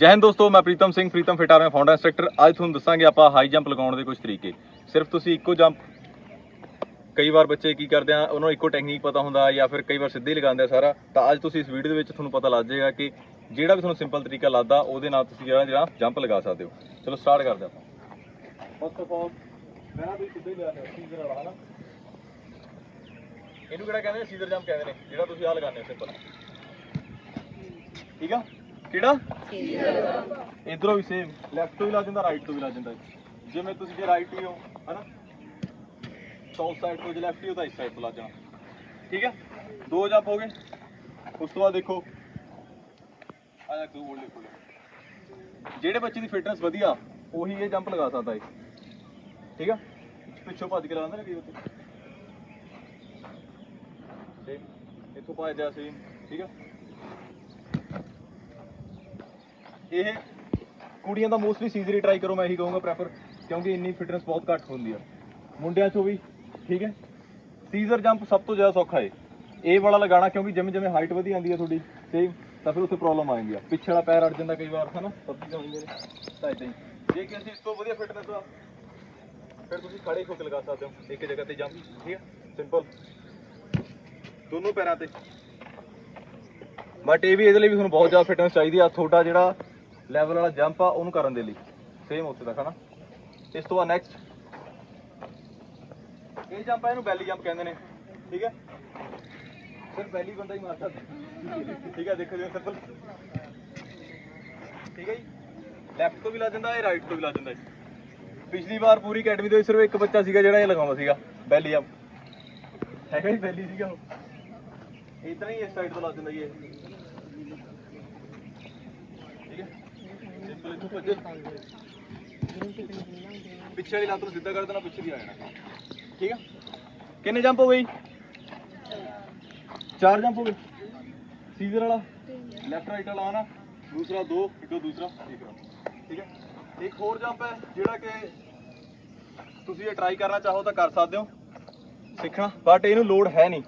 ਜੈ ਹਿੰਦ ਦੋਸਤੋ, ਮੈਂ Pritam Singh, Pritam fit army founder instructor ਅੱਜ ਤੁਹਾਨੂੰ ਦੱਸਾਂਗੇ ਆਪਾਂ ਹਾਈ ਜੰਪ ਲਗਾਉਣ ਦੇ ਕੁਝ ਤਰੀਕੇ। ਸਿਰਫ ਤੁਸੀਂ ਇੱਕੋ ਜੰਪ ਕਈ ਵਾਰ ਬੱਚੇ ਕੀ ਕਰਦੇ ਆ, ਉਹਨਾਂ ਨੂੰ ਇੱਕੋ ਟੈਕਨੀਕ ਪਤਾ ਹੁੰਦਾ ਜਾਂ ਫਿਰ ਕਈ ਵਾਰ ਸਿੱਧੇ ਲਗਾਉਂਦੇ ਆ ਸਾਰਾ। ਤਾਂ ਅੱਜ ਤੁਸੀਂ ਇਸ ਵੀਡੀਓ ਦੇ ਵਿੱਚ ਤੁਹਾਨੂੰ ਪਤਾ ਲੱਗ ਜਾਏਗਾ ਕਿ ਜਿਹੜਾ ਵੀ ਤੁਹਾਨੂੰ ਸਿੰਪਲ ਤਰੀਕਾ ਲੱਗਦਾ, ਉਹਦੇ ਨਾਲ ਤੁਸੀਂ ਜਿਹੜਾ ਜਿਹੜਾ ਜੰਪ ਲਗਾ ਸਕਦੇ ਹੋ। ਚਲੋ ਸਟਾਰਟ ਕਰਦੇ ਆਪਾਂ। ਫਸਟ ਆਫ ਆਲ ਪਹਿਲਾਂ ਤੁਸੀਂ ਸਿੱਧੇ ਹੀ ਲਿਆ ਸੀਜ਼ਰ ਵਾਲਾ, ਹਨਾ? ਇਹਨੂੰ ਕਿਹੜਾ ਕਹਿੰਦੇ ਸੀਜ਼ਰ ਜੰਪ ਕਹਿੰਦੇ ਨੇ, ਜਿਹੜਾ ਤੁਸੀਂ ਆ ਲਗਾਉਂਦੇ ਹੋ ਸਿੰਪਲ ਠੀਕ ਆ? ਕਿਹੜਾ? ਇਧਰੋਂ ਵੀ ਸੇਮ ਲੈਫਟ ਤੋਂ ਵੀ ਲੱਗ ਜਾਂਦਾ ਰਾਈਟ ਤੋਂ ਵੀ ਲੱਗ ਜਾਂਦਾ ਜਿਵੇਂ ਤੁਸੀਂ ਜੇ ਰਾਈਟ ਹੀ ਹੋ, ਹਨਾ? ਤਾਂ ਸਾਈਡ ਤੋਂ ਜੇ ਲੈਫਟ ਹੀ ਹੋ ਤਾਂ ਇਸ ਸਾਈਡ ਤੋਂ ਲੱਗ ਜਾਣਾ ਠੀਕ ਹੈ? ਦੋ ਜੰਪ ਹੋ ਗਏ। ਉਸ ਤੋਂ ਬਾਅਦ ਦੇਖੋ। ਆ ਜਾ ਦੋ ਹੋਰ ਲਿਖੋ ਜਿਹੜੇ ਬੱਚੇ ਦੀ ਫਿਟਨੈਸ ਵਧੀਆ, ਉਹੀ ਇਹ ਜੰਪ ਲਗਾ ਸਕਦਾ ਹੈ ਠੀਕ ਆ? ਪਿੱਛੋਂ ਭੱਜ ਕੇ ਲਗਾਉਂਦਾ ਨਾ ਕਈ ਉੱਤੇ ਸੇਮ ਇੱਥੋਂ ਭੱਜ ਜਾ ਸੇਮ ਠੀਕ ਆ? ਇਹ ਕੁੜੀਆਂ ਦਾ ਮੋਸਟਲੀ ਸੀਜ਼ਰੀ ਟਰਾਈ ਕਰੋ, ਮੈਂ ਇਹੀ ਕਹੂੰਗਾ ਪ੍ਰੈਫਰ ਕਿਉਂਕਿ ਇੰਨੀ ਫਿਟਨੈਸ ਬਹੁਤ ਘੱਟ ਹੁੰਦੀ ਆ। ਮੁੰਡਿਆਂ 'ਚੋਂ ਵੀ, ਠੀਕ ਹੈ? ਸੀਜ਼ਰ ਜੰਪ ਸਭ ਤੋਂ ਜ਼ਿਆਦਾ ਸੌਖਾ ਹੈ ਇਹ ਵਾਲਾ ਲਗਾਉਣਾ, ਕਿਉਂਕਿ ਜਿਵੇਂ ਜਿਵੇਂ ਹਾਈਟ ਵਧੀ ਜਾਂਦੀ ਹੈ ਤੁਹਾਡੀ ਸੇਮ ਤਾਂ ਫਿਰ ਉੱਥੇ ਪ੍ਰੋਬਲਮ ਆ ਜਾਂਦੀ ਆ। ਪਿੱਛੇ ਵਾਲਾ ਪੈਰ ਅੜ ਜਾਂਦਾ ਕਈ ਵਾਰ, ਹਨਾ? ਪੱਤੀ ਤਾਂ ਹੁੰਦੇ ਨੇ ਤਾਂ ਇਦਾਂ ਹੀ। ਜੇ ਕਿ ਅਸੀਂ ਇਸ ਤੋਂ ਵਧੀਆ ਫਿਟਨੈਸ ਆ, ਫਿਰ ਤੁਸੀਂ ਖੜੇ ਹੋ ਕੇ ਲਗਾ ਸਕਦੇ ਹੋ, ਇੱਕ ਜਗ੍ਹਾ ਤੇ ਜੰਪ ਠੀਕ ਹੈ ਸਿੰਪਲ ਦੋਨੋਂ ਪੈਰਾਂ ਤੇ। ਬਟ ਇਹ ਵੀ ਇਹਦੇ ਲਈ ਵੀ ਤੁਹਾਨੂੰ ਬਹੁਤ ਜ਼ਿਆਦਾ ਫਿਟਨੈਸ ਚਾਹੀਦੀ ਆ, ਤੁਹਾਡਾ ਜਿਹੜਾ ਲੈਵਲ ਵਾਲਾ ਜੰਪ ਆ, ਉਹਨੂੰ ਕਰਨ ਦੇ ਲਈ। ਸੇਮ ਉੱਥੇ ਤੱਕ, ਹਨਾ? ਇਸ ਤੋਂ ਬਾਅਦ ਨੈਕਸਟ ਇਹ ਜੰਪ ਆ, ਇਹਨੂੰ ਬੈਲੀ ਜੰਪ ਕਹਿੰਦੇ ਨੇ। ਠੀਕ ਹੈ? ਸਿਰ ਬੈਲੀ ਬੰਦਾ ਹੀ ਮਾਰ ਸਕਦਾ ਠੀਕ ਹੈ, ਦੇਖੋ ਜੀ ਸਿੰਪਲ ਠੀਕ ਹੈ ਜੀ? ਲੈਫਟ ਤੋਂ ਵੀ ਲੱਗ ਜਾਂਦਾ, ਇਹ ਰਾਈਟ ਤੋਂ ਵੀ ਲੱਗ ਜਾਂਦਾ ਜੀ। ਪਿਛਲੀ ਵਾਰ ਪੂਰੀ ਅਕੈਡਮੀ ਦੇ ਸਿਰਫ ਇੱਕ ਬੱਚਾ ਸੀਗਾ ਜਿਹੜਾ ਇਹ ਲਗਾਉਂਦਾ ਸੀਗਾ ਬੈਲੀ ਜੰਪ ਹੈਗਾ ਹੀ ਬੈਲੀ ਸੀਗਾ ਉਹ। ਇਦਾਂ ਹੀ ਇਸ ਸਾਈਡ ਤੋਂ ਲੱਗ ਜਾਂਦਾ ਜੀ ਇਹ। ਸਿੰਪਲ ਇੱਥੋਂ ਭੱਜੇ ਪਿੱਛੇ ਵਾਲੀ ਲੱਤ ਨੂੰ ਸਿੱਧਾ ਕਰ ਦੇਣਾ, ਪਿੱਛੇ ਦੀ ਆ ਜਾਣਾ। ਠੀਕ ਹੈ ਕਿੰਨੇ ਜੰਪ ਹੋ ਗਏ ਚਾਰ ਜੰਪ ਹੋ ਗਏ। ਸੀਜ਼ਰ ਵਾਲਾ। ਲੈਫਟ ਰਾਈਟ ਵਾਲਾ ਆਣਾ ਦੂਸਰਾ ਦੋ, ਇੱਕ ਦੂਸਰਾ, ਇੱਕ ਠੀਕ ਹੈ ਇੱਕ ਹੋਰ ਜੰਪ ਹੈ, ਜਿਹੜਾ ਕਿ ਤੁਸੀਂ ਇਹ ਟਰਾਈ ਕਰਨਾ ਚਾਹੋ ਤਾਂ ਕਰ ਸਕਦੇ ਹੋ। ਸਿੱਖਣਾ ਬਟ ਇਹਨੂੰ ਲੋਡ ਹੈ ਨਹੀਂ।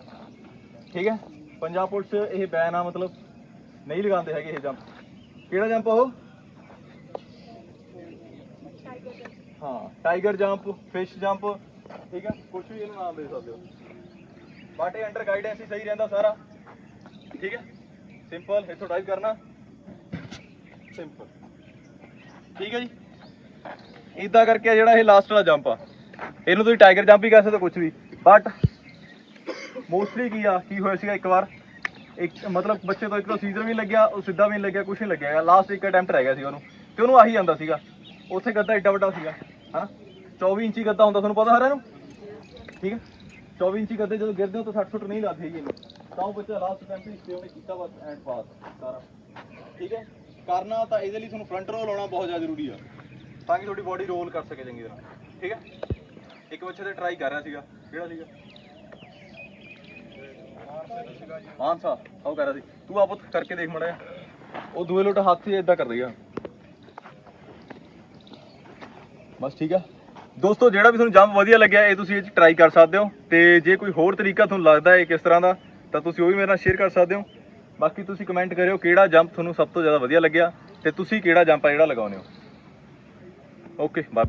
ਠੀਕ ਹੈ? ਪੰਜਾਬ ਪੁਲਿਸ ਇਹ ਬੈਨ ਆ, ਮਤਲਬ ਨਹੀਂ ਲਗਾਉਂਦੇ ਹੈਗੇ ਇਹ ਜੰਪ ਕਿਹੜਾ ਜੰਪ ਉਹ? ਹਾਂ ਟਾਈਗਰ ਜੰਪ ਫਿਸ਼ ਜੰਪ ਠੀਕ ਹੈ ਕੁਝ ਵੀ ਇਹਨੂੰ ਨਾਮ ਦੇ ਸਕਦੇ ਹੋ। ਬਟ ਇਹ ਅੰਡਰ ਗਾਈਡੈਂਸ ਹੀ ਸਹੀ ਰਹਿੰਦਾ ਸਾਰਾ। ਠੀਕ ਹੈ ਸਿੰਪਲ ਇੱਥੋਂ ਡਾਈਵ ਕਰਨਾ। ਸਿੰਪਲ ਠੀਕ ਹੈ ਜੀ। ਇਦਾਂ ਕਰਕੇ ਜਿਹੜਾ ਇਹ ਲਾਸਟ ਵਾਲਾ ਜੰਪ ਆ। ਇਹਨੂੰ ਤੁਸੀਂ ਟਾਈਗਰ ਜੰਪ ਹੀ ਕਹਿ ਸਕਦੇ ਕੁਝ ਵੀ। ਬਟ ਮੋਸਟਲੀ ਕੀ ਆ, ਕੀ ਹੋਇਆ ਸੀਗਾ ਇੱਕ ਵਾਰ? ਇੱਕ ਮਤਲਬ ਬੱਚੇ ਤੋਂ ਇੱਕ ਤਾਂ ਸੀਜ਼ਰ ਵੀ ਲੱਗਿਆ, ਉਹ ਸਿੱਧਾ ਵੀ ਨਹੀਂ ਲੱਗਿਆ ਕੁਝ ਨਹੀਂ ਲੱਗਿਆ। ਲਾਸਟ ਇੱਕ ਅਟੈਂਪਟ ਰਹਿ ਗਿਆ ਸੀ ਉਹਨੂੰ। ਤੇ ਉਹਨੂੰ ਆਹੀ ਜਾਂਦਾ ਸੀਗਾ। ਉੱਥੇ ਗੱਦਾ ਏਡਾ ਵੱਡਾ ਸੀਗਾ। ਹਨਾ? 24 ਇੰਚੀ ਗੱਦਾ ਹੁੰਦਾ ਤੁਹਾਨੂੰ ਪਤਾ ਸਾਰਿਆਂ ਨੂੰ? ਠੀਕ ਹੈ? 24 ਇੰਚੀ ਗੱਦੇ ਜਦੋਂ ਗਿਰਦੇ ਹੋ ਤਾਂ 60 ਫੁੱਟ ਨਹੀਂ ਲੱਗਦੀ ਇਹਨੂੰ ਤਾਂ ਉਹ ਬੱਚਾ ਲਾਸਟ ਅਟੈਂਪਟ ਇਸ ਉਹਨੇ ਕੀਤਾ ਬਸ ਐਂਡ ਪਾਸ ਸਾਰਾ। ਠੀਕ ਹੈ? ਕਰਨਾ ਤਾਂ ਇਹਦੇ ਲਈ ਤੁਹਾਨੂੰ ਫਰੰਟ ਰੋਲ ਆਉਣਾ ਬਹੁਤ ਜ਼ਿਆਦਾ ਜ਼ਰੂਰੀ ਆ। ਤਾਂ ਕਿ ਤੁਹਾਡੀ ਬਾਡੀ ਰੋਲ ਕਰ ਸਕੇ ਚੰਗੀ ਤਰ੍ਹਾਂ। ਠੀਕ ਹੈ? ਇੱਕ ਬੱਚੇ ਤੇ ਟਰਾਈ ਕਰ ਰਿਹਾ ਸੀਗਾ। ਕਿਹੜਾ ਸੀਗਾ? ਮਾਨਸਾ। ਉਹ ਕਰ ਰਿਹਾ ਸੀ। ਤੂੰ ਆਪ ਕਰਕੇ ਦੇਖ ਮੜਿਆ ਉਹ ਦੂਏ ਲੋਟ ਹੱਥ ਹੀ ਇਦਾਂ ਕਰ ਦੇਗਾ ਬਸ ਠੀਕ ਆ। ਦੋਸਤੋ, ਜਿਹੜਾ ਵੀ ਤੁਹਾਨੂੰ ਜੰਪ ਵਧੀਆ ਲੱਗਿਆ, ਇਹ ਤੁਸੀਂ ਇਹ ਚ ਟਰਾਈ ਕਰ ਸਕਦੇ ਹੋ ਤੇ ਜੇ ਕੋਈ ਹੋਰ ਤਰੀਕਾ ਤੁਹਾਨੂੰ ਲੱਗਦਾ ਹੈ ਕਿਸ ਤਰ੍ਹਾਂ ਦਾ, ਤਾਂ ਤੁਸੀਂ ਉਹ ਵੀ ਮੇਰੇ ਨਾਲ ਸ਼ੇਅਰ ਕਰ ਸਕਦੇ ਹੋ। ਬਾਕੀ ਤੁਸੀਂ ਕਮੈਂਟ ਕਰਿਓ ਕਿਹੜਾ ਜੰਪ ਤੁਹਾਨੂੰ ਸਭ ਤੋਂ ਜ਼ਿਆਦਾ ਵਧੀਆ ਲੱਗਿਆ ਤੇ ਤੁਸੀਂ ਕਿਹੜਾ ਜੰਪ ਆ ਜਿਹੜਾ ਲਗਾਉਂਦੇ ਹੋ। Okay bye